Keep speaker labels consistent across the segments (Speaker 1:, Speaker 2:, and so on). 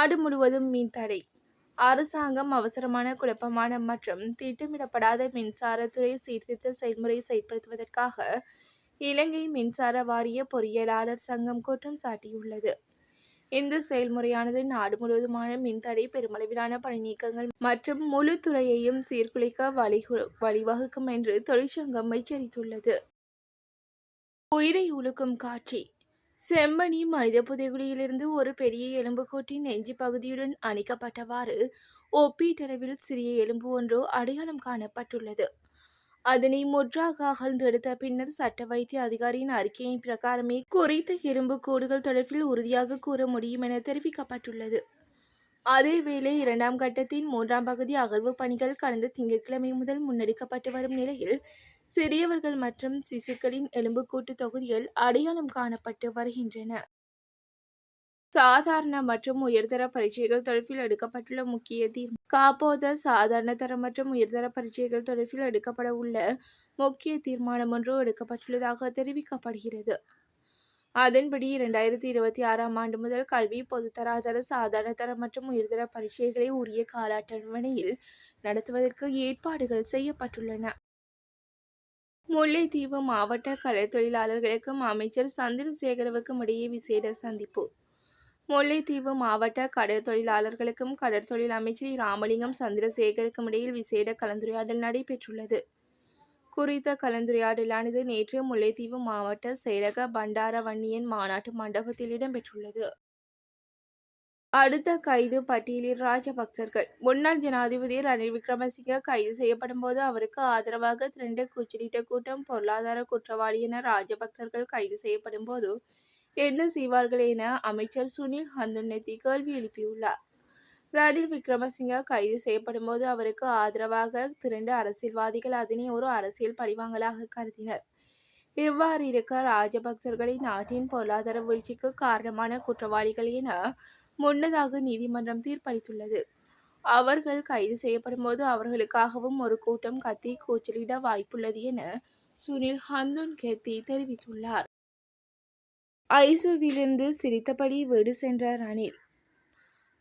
Speaker 1: நாடு முழுவதும் மின் தடை. அரசாங்கம் அவசரமான குழப்பமான மற்றும் திட்டமிடப்படாத மின்சாரத்துறை சீர்திருத்த செயல்முறை செயல்படுத்துவதற்காக இலங்கை மின்சார வாரிய பொறியியலாளர் சங்கம் குற்றம் சாட்டியுள்ளது. இந்த செயல்முறையானது நாடு முழுவதுமான மின்தடை பெருமளவிலான பணிநீக்கங்கள் மற்றும் முழு துறையையும் சீர்குலைக்க வழி வழிவகுக்கும் என்று தொழிற்சங்கம் எச்சரித்துள்ளது. உயிரை உலுக்கும் காட்சி. செம்மணி மனித புதைகுழியிலிருந்து ஒரு பெரிய எலும்புக்கூட்டின் நெஞ்சு பகுதியுடன் அணைக்கப்பட்டவாறு ஒப்பீட்டளவில் சிறிய எலும்பு ஒன்றோ அடையாளம் காணப்பட்டுள்ளது. அதனை முற்றாக அகழ்ந்தெடுத்த பின்னர் சட்ட வைத்திய அதிகாரியின் அறிக்கையின் பிரகாரமே குறித்த எலும்பு கூடுகள் தொடர்பில் உறுதியாக கூற முடியும் என தெரிவிக்கப்பட்டுள்ளது. அதேவேளை இரண்டாம் கட்டத்தின் மூன்றாம் பகுதி அகழ்வு பணிகள் கடந்த திங்கட்கிழமை முதல் முன்னெடுக்கப்பட்டு வரும் நிலையில் சிறியவர்கள் மற்றும் சிசுக்களின் எலும்புக்கூட்டு தொகுதிகள் அடையாளம் காணப்பட்டு வருகின்றன. சாதாரண மற்றும் உயர்தர பரீட்சைகள் தொடர்பில் எடுக்கப்பட்டுள்ள முக்கிய தீர்மானம் காப்போத சாதாரண தர மற்றும் உயர்தர பரீட்சைகள் தொடர்பில் எடுக்கப்பட உள்ள முக்கிய தீர்மானம் ஒன்று எடுக்கப்பட்டுள்ளதாக தெரிவிக்கப்படுகிறது. அதன்படி இரண்டாயிரத்தி இருபத்தி ஆறாம் ஆண்டு முதல் கல்வி பொதுத்தராதர சாதாரண தர மற்றும் உயர்தர பரீட்சைகளை உரிய கால அட்டவணையில் நடத்துவதற்கு ஏற்பாடுகள் செய்யப்பட்டுள்ளன. முல்லைத்தீவு மாவட்ட கலைத்தொழிலாளர்களுக்கும் அமைச்சர் சந்திரசேகரவுக்கும் இடையே விசேட சந்திப்பு. முல்லைத்தீவு மாவட்ட கடற்தொழிலாளர்களுக்கும் கடற்தொழில் அமைச்சர் ராமலிங்கம் சந்திரசேகருக்கும் இடையில் விசேட கலந்துரையாடல் நடைபெற்றுள்ளது. குறித்த கலந்துரையாடலானது நேற்று முல்லைத்தீவு மாவட்ட செயலக பண்டார வன்னியன் மாநாட்டு மண்டபத்தில் இடம்பெற்றுள்ளது. அடுத்த கைது பட்டியலில் ராஜபக்சர்கள். முன்னாள் ஜனாதிபதி ரணில் விக்ரமசிங்க கைது செய்யப்படும் போது அவருக்கு ஆதரவாக திரண்டு கூச்சலிட்ட கூட்டம் பொருளாதார குற்றவாளி என ராஜபக்சர்கள் கைது செய்யப்படும் போது என்ன செய்வார்கள் என அமைச்சர் சுனில் ஹந்துன்னெத்தி கேள்வி எழுப்பியுள்ளார். ரணில் விக்ரமசிங்க கைது செய்யப்படும் போது அவருக்கு ஆதரவாக திரண்டு அரசியல்வாதிகள் அதனை ஒரு அரசியல் பழிவாங்கலாக கருதினர். இவ்வாறு இருக்க ராஜபக்சர்களை நாட்டின் பொருளாதார வீழ்ச்சிக்கு காரணமான குற்றவாளிகள் என முன்னதாக நீதிமன்றம் தீர்ப்பளித்துள்ளது. அவர்கள் கைது செய்யப்படும் போது அவர்களுக்காகவும் ஒரு கூட்டம் கத்தி கூச்சலிட வாய்ப்புள்ளது என சுனில் ஹந்துன் கெத்தி தெரிவித்துள்ளார். ஐசுவிலிருந்து சிரித்தபடி வீடு சென்ற ரணில்.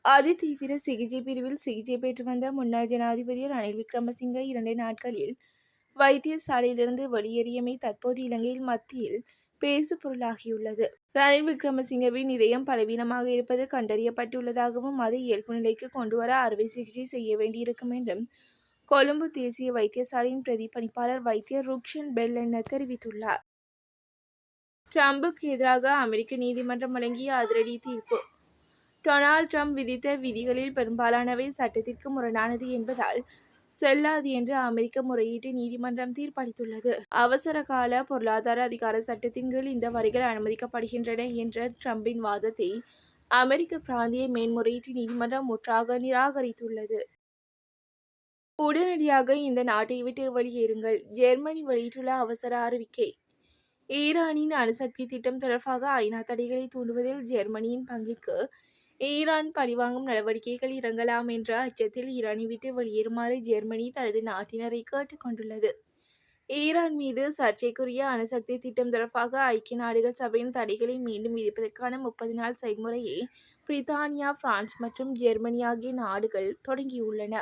Speaker 1: அதிதீவிர சிகிச்சை பிரிவில் சிகிச்சை பெற்று வந்த முன்னாள் ஜனாதிபதி ரணில் விக்ரமசிங்க இரண்டு நாட்களில் வைத்தியசாலையிலிருந்து வெளியேறியமை தற்போது இலங்கையில் மத்தியில் பேசு பொருளாகியுள்ளது ரணில் விக்ரமசிங்கவின் இதயம் பலவீனமாக இருப்பது கண்டறியப்பட்டுள்ளதாகவும் அதை இயல்பு நிலைக்கு கொண்டுவர அறுவை சிகிச்சை செய்ய வேண்டியிருக்கும் என்றும் கொழும்பு தேசிய வைத்தியசாலையின் பிரதிபலிப்பாளர் வைத்தியர் ருக்ஷன் பெல் என தெரிவித்துள்ளார். ட்ரம்புக்கு எதிராக அமெரிக்க நீதிமன்றம் வழங்கிய அதிரடி தீர்ப்பு. டொனால்ட் ட்ரம்ப் விதித்த விதிகளில் பெரும்பாலானவை சட்டத்திற்கு முரணானது என்பதால் செல்லாது என்று அமெரிக்க முறையீட்டு நீதிமன்றம் தீர்ப்பளித்துள்ளது. அவசர கால பொருளாதார அதிகார சட்டத்தின் கீழ் இந்த வரிகள் அனுமதிக்கப்படுகின்றன என்ற ட்ரம்பின் வாதத்தை அமெரிக்க பிராந்திய மேன்முறையீட்டு நீதிமன்றம் முற்றாக நிராகரித்துள்ளது. உடனடியாக இந்த நாட்டை விட்டு வெளியேறுங்கள் ஜெர்மனி வெளியிட்டுள்ள அவசர அறிவிக்கை. ஈரானின் அணுசக்தி திட்டம் தொடர்பாக ஐநா தடைகளை தூண்டுவதில் ஜெர்மனியின் பங்கிற்கு ஈரான் பழிவாங்கும் நடவடிக்கைகள் இறங்கலாம் என்ற அச்சத்தில் ஈரானை விட்டு வெளியேறுமாறு ஜெர்மனி தனது நாட்டினரை கேட்டுக்கொண்டுள்ளது ஈரான் மீது சர்ச்சைக்குரிய அணுசக்தி திட்டம் தொடர்பாக ஐக்கிய நாடுகள் சபையின் தடைகளை மீண்டும் விதிப்பதற்கான முப்பது நாள் செயல்முறையை பிரித்தானியா பிரான்ஸ் மற்றும் ஜெர்மனி ஆகிய நாடுகள் தொடங்கியுள்ளன.